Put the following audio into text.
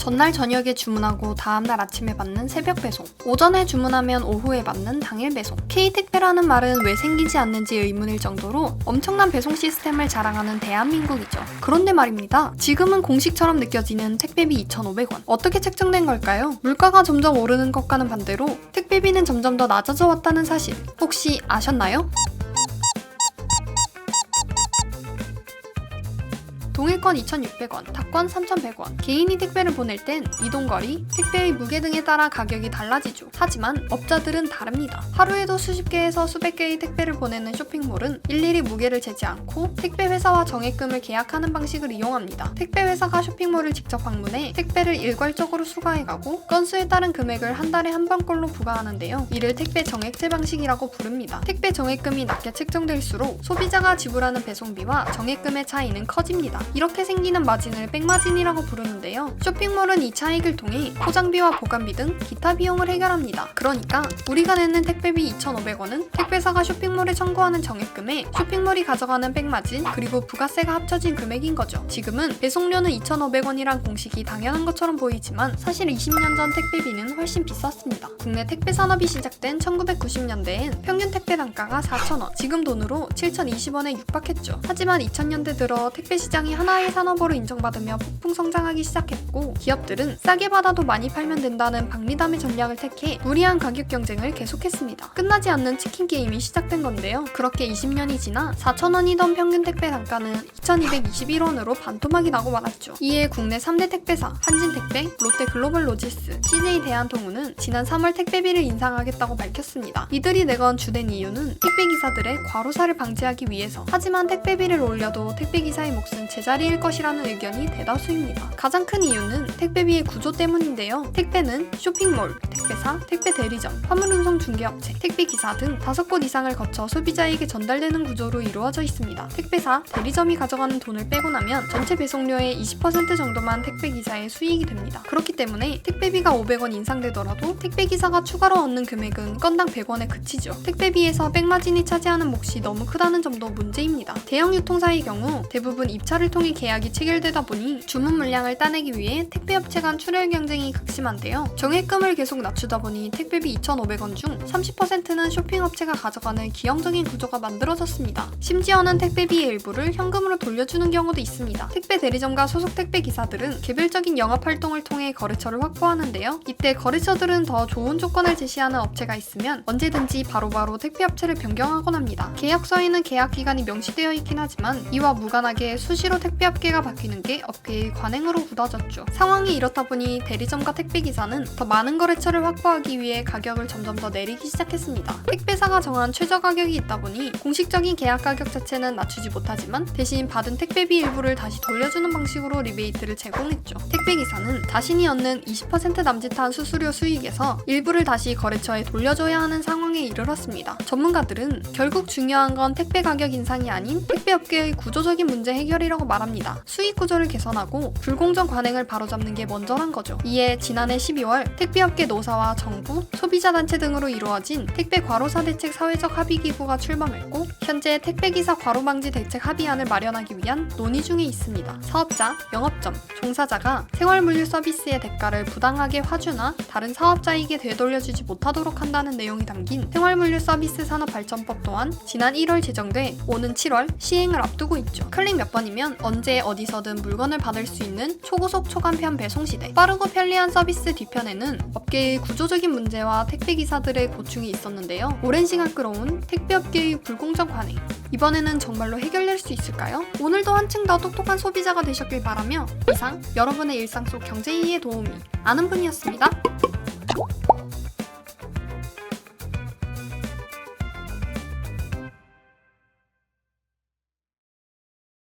전날 저녁에 주문하고 다음날 아침에 받는 새벽 배송. 오전에 주문하면 오후에 받는 당일 배송. K택배라는 말은 왜 생기지 않는지 의문일 정도로 엄청난 배송 시스템을 자랑하는 대한민국이죠. 그런데 말입니다. 지금은 공식처럼 느껴지는 택배비 2,500원. 어떻게 책정된 걸까요? 물가가 점점 오르는 것과는 반대로 택배비는 점점 더 낮아져 왔다는 사실 혹시 아셨나요? 동일권 2,600원, 닭권 3,100원. 개인이 택배를 보낼 땐 이동거리, 택배의 무게 등에 따라 가격이 달라지죠. 하지만 업자들은 다릅니다. 하루에도 수십 개에서 수백 개의 택배를 보내는 쇼핑몰은 일일이 무게를 재지 않고 택배 회사와 정액금을 계약하는 방식을 이용합니다. 택배 회사가 쇼핑몰을 직접 방문해 택배를 일괄적으로 수거해가고 건수에 따른 금액을 한 달에 한 번꼴로 부과하는데요. 이를 택배 정액제 방식이라고 부릅니다. 택배 정액금이 낮게 책정될수록 소비자가 지불하는 배송비와 정액금의 차이는 커집니다. 이렇게 생기는 마진을 백마진이라고 부르는데요. 쇼핑몰은 이 차익을 통해 포장비와 보관비 등 기타 비용을 해결합니다. 그러니까 우리가 내는 택배비 2,500원은 택배사가 쇼핑몰에 청구하는 정액금에 쇼핑몰이 가져가는 백마진 그리고 부가세가 합쳐진 금액인 거죠. 지금은 배송료는 2,500원이란 공식이 당연한 것처럼 보이지만 사실 20년 전 택배비는 훨씬 비쌌습니다. 국내 택배 산업이 시작된 1990년대엔 평균 택배 단가가 4,000원, 지금 돈으로 7,020원에 육박했죠. 하지만 2000년대 들어 택배 시장이 하나의 산업으로 인정받으며 폭풍 성장하기 시작했고 기업들은 싸게 받아도 많이 팔면 된다는 박리담의 전략을 택해 무리한 가격 경쟁을 계속했습니다. 끝나지 않는 치킨 게임이 시작된 건데요. 그렇게 20년이 지나 4,000원이던 평균 택배 단가는 2,221원으로 반토막이 나고 말았죠. 이에 국내 3대 택배사 한진택배, 롯데글로벌로지스, CJ 대한통운은 지난 3월 택배비를 인상하겠다고 밝혔습니다. 이들이 내건 주된 이유는 택배 기사들의 과로사를 방지하기 위해서. 하지만 택배비를 올려도 택배 기사의 몫은 제 자리일 것이라는 의견이 대다수입니다. 가장 큰 이유는 택배비의 구조 때문인데요. 택배는 쇼핑몰, 택배사, 택배 대리점, 화물 운송 중개업체, 택배 기사 등 다섯 곳 이상을 거쳐 소비자에게 전달되는 구조로 이루어져 있습니다. 택배사, 대리점이 가져가는 돈을 빼고 나면 전체 배송료의 20% 정도만 택배 기사의 수익이 됩니다. 그렇기 때문에 택배비가 500원 인상되더라도 택배 기사가 추가로 얻는 금액은 건당 100원에 그치죠. 택배비에서 백마진이 차지하는 몫이 너무 크다는 점도 문제입니다. 대형 유통사의 경우 대부분 입찰을 통해 계약이 체결되다 보니 주문 물량을 따내기 위해 택배업체 간 출혈 경쟁이 극심한데요. 정액금을 계속 낮추다 보니 택배비 2,500원 중 30%는 쇼핑업체가 가져가는 기형적인 구조가 만들어졌습니다. 심지어는 택배비의 일부를 현금으로 돌려주는 경우도 있습니다. 택배 대리점과 소속 택배 기사들은 개별적인 영업 활동을 통해 거래처를 확보하는데요. 이때 거래처들은 더 좋은 조건을 제시하는 업체가 있으면 언제든지 바로바로 택배업체를 변경하곤 합니다. 계약서에는 계약 기간이 명시되어 있긴 하지만 이와 무관하게 수시로 택배업계가 바뀌는 게 업계의 관행으로 굳어졌죠. 상황이 이렇다 보니 대리점과 택배 기사는 더 많은 거래처를 확보하기 위해 가격을 점점 더 내리기 시작했습니다. 택배사가 정한 최저 가격이 있다 보니 공식적인 계약 가격 자체는 낮추지 못하지만 대신 받은 택배비 일부를 다시 돌려주는 방식으로 리베이트를 제공했죠. 택배 기사는 자신이 얻는 20% 남짓한 수수료 수익에서 일부를 다시 거래처에 돌려줘야 하는 상황에 이르렀습니다. 전문가들은 결국 중요한 건 택배 가격 인상이 아닌 택배업계의 구조적인 문제 해결이라고 말합니다. 수익 구조를 개선하고 불공정 관행을 바로잡는 게 먼저란 거죠. 이에 지난해 12월 택배업계 노사와 정부, 소비자단체 등으로 이루어진 택배 과로사 대책 사회적 합의 기구가 출범했고 현재 택배기사 과로방지 대책 합의안을 마련하기 위한 논의 중에 있습니다. 사업자, 영업점, 종사자가 생활물류 서비스의 대가를 부당하게 화주나 다른 사업자에게 되돌려주지 못하도록 한다는 내용이 담긴 생활물류 서비스 산업 발전법 또한 지난 1월 제정돼 오는 7월 시행을 앞두고 있죠. 클릭 몇 번이면 언제 어디서든 물건을 받을 수 있는 초고속 초간편 배송 시대. 빠르고 편리한 서비스 뒤편에는 업계의 구조적인 문제와 택배 기사들의 고충이 있었는데요. 오랜 시간 끌어온 택배업계의 불공정 관행. 이번에는 정말로 해결될 수 있을까요? 오늘도 한층 더 똑똑한 소비자가 되셨길 바라며 이상 여러분의 일상 속 경제 이해 도우미 아는 분이었습니다.